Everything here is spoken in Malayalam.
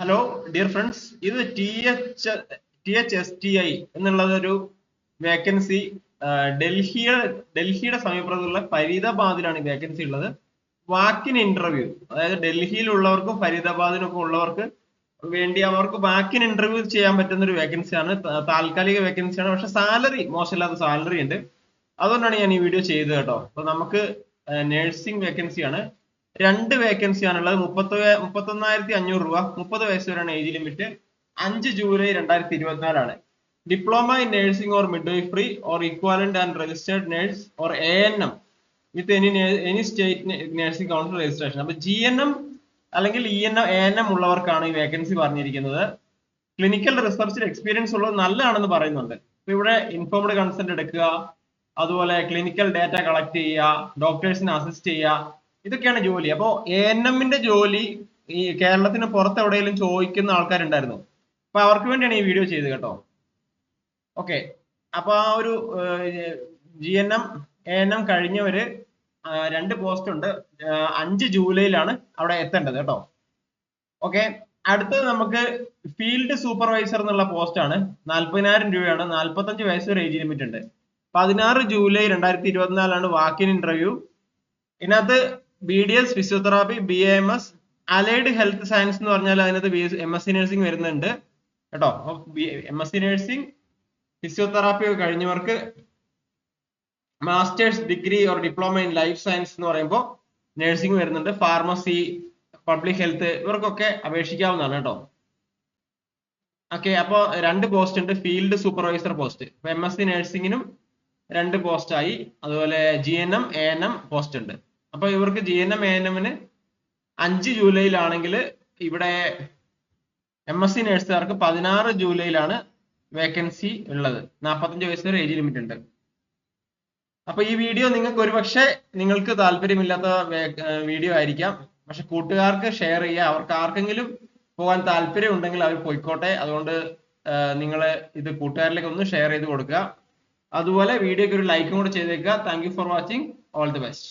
ഹലോ ഡിയർ ഫ്രണ്ട്സ് ഇത് T H T H S T I എന്നുള്ളതൊരു വേക്കൻസി ഡൽഹിയ ഡൽഹിയുടെ സമീപത്തുള്ള ഫരീദാബാദിലാണ് ഈ വേക്കൻസി ഉള്ളത്. വാക്കിൻ ഇന്റർവ്യൂ അതായത് ഡൽഹിയിലുള്ളവർക്കും ഫരീദാബാദിനൊക്കെ ഉള്ളവർക്ക് വേണ്ടി അവർക്ക് വാക്കിൻ ഇന്റർവ്യൂ ചെയ്യാൻ പറ്റുന്ന ഒരു വേക്കൻസിയാണ് താൽക്കാലിക വേക്കൻസിയാണ് പക്ഷെ സാലറി മോശമില്ലാത്ത സാലറി ഉണ്ട്. അതുകൊണ്ടാണ് ഞാൻ ഈ വീഡിയോ ചെയ്തത് കേട്ടോ. അപ്പൊ നമുക്ക് നഴ്സിംഗ് വേക്കൻസിയാണ് രണ്ട് വേക്കൻസി ആണുള്ളത്. മുപ്പത്തി മുപ്പത്തൊന്നായിരത്തി അഞ്ഞൂറ് രൂപ. മുപ്പത് വയസ്സ് വരെയാണ് ഏജ് ലിമിറ്റ് അഞ്ച് ജൂലൈ രണ്ടായിരത്തി ഇരുപത്തിനാലാണ് diploma in nursing or midwifery or equivalent and registered nurse or A N M with any any state nursing council registration അപ്പൊ ജി എൻ എം അല്ലെങ്കിൽ E N M N M ഉള്ളവർക്കാണ് ഈ വേക്കൻസി പറഞ്ഞിരിക്കുന്നത്. ക്ലിനിക്കൽ റിസർച്ചിൽ എക്സ്പീരിയൻസ് ഉള്ളത് നല്ലതാണെന്ന് പറയുന്നുണ്ട്. അപ്പൊ ഇവിടെ ഇൻഫോംഡ് കൺസെന്റ് എടുക്കുക. അതുപോലെ ക്ലിനിക്കൽ ഡാറ്റ കളക്ട് ചെയ്യുക. ഡോക്ടേഴ്സിനെ അസിസ്റ്റ് ചെയ്യുക. ഇതൊക്കെയാണ് ജോലി. അപ്പോ എ എൻ എമ്മിന്റെ ജോലി ഈ കേരളത്തിന് പുറത്ത് എവിടെയെങ്കിലും ചോദിക്കുന്ന ആൾക്കാരുണ്ടായിരുന്നു. അപ്പൊ അവർക്ക് വേണ്ടിയാണ് ഈ വീഡിയോ ചെയ്തത് കേട്ടോ. ഓക്കെ അപ്പൊ ആ ഒരു G N M A N M കഴിഞ്ഞവര് രണ്ട് പോസ്റ്റ് ഉണ്ട്. അഞ്ച് ജൂലൈയിലാണ് അവിടെ എത്തേണ്ടത് കേട്ടോ. ഓക്കെ അടുത്തത് നമുക്ക് ഫീൽഡ് സൂപ്പർവൈസർ എന്നുള്ള പോസ്റ്റ് ആണ്. നാല്പതിനായിരം രൂപയാണ്. നാല്പത്തഞ്ച് വയസ്സ് വരെ ഏജ് ലിമിറ്റ് ഉണ്ട്. പതിനാറ് ജൂലൈ രണ്ടായിരത്തി ഇരുപത്തിനാലാണ് വാക്കിൻ ഇന്റർവ്യൂ ഇതിനകത്ത് B D S physiotherapy B A M S allied health science എന്ന് പറഞ്ഞാൽ അതിനകത്ത് B M S C nursing വരുന്നുണ്ട്. കേട്ടോ? M S C nursing physiotherapy കഴിഞ്ഞവർക്ക് masters degree or diploma in life science എന്ന് പറയുമ്പോൾ നഴ്സിംഗ് വരുന്നുണ്ട്. ഫാർമസി പബ്ലിക് ഹെൽത്ത് ഇവർക്കൊക്കെ അപേക്ഷിക്കാവുന്നതാണ് കേട്ടോ. ഓക്കെ അപ്പോൾ രണ്ട് പോസ്റ്റ് ഉണ്ട്. ഫീൽഡ് സൂപ്പർവൈസർ പോസ്റ്റ് ഇപ്പൊ എം എസ് സി നഴ്സിംഗിനും രണ്ട് പോസ്റ്റ് ആയി. അതുപോലെ G N M A N M post ഉണ്ട്. അപ്പൊ ഇവർക്ക് G N M A N എമ്മിന് അഞ്ച് ജൂലൈയിലാണെങ്കിൽ ഇവിടെ എം എസ് സി നഴ്സുകാർക്ക് പതിനാറ് ജൂലൈയിലാണ് വേക്കൻസി ഉള്ളത്. നാൽപ്പത്തഞ്ച് വയസ്സ് വരെ ഏജ് ലിമിറ്റ് ഉണ്ട്. അപ്പൊ ഈ വീഡിയോ നിങ്ങൾക്ക് ഒരുപക്ഷെ നിങ്ങൾക്ക് താല്പര്യമില്ലാത്ത വീഡിയോ ആയിരിക്കാം. പക്ഷെ കൂട്ടുകാർക്ക് ഷെയർ ചെയ്യുക. അവർക്ക് ആർക്കെങ്കിലും പോകാൻ താല്പര്യം ഉണ്ടെങ്കിൽ അവർ പോയിക്കോട്ടെ. അതുകൊണ്ട് നിങ്ങൾ ഇത് കൂട്ടുകാരിലേക്ക് ഒന്ന് ഷെയർ ചെയ്ത് കൊടുക്കുക. അതുപോലെ വീഡിയോക്ക് ഒരു ലൈക്കും കൂടെ ചെയ്തേക്കുക. Thank for watching. All the best.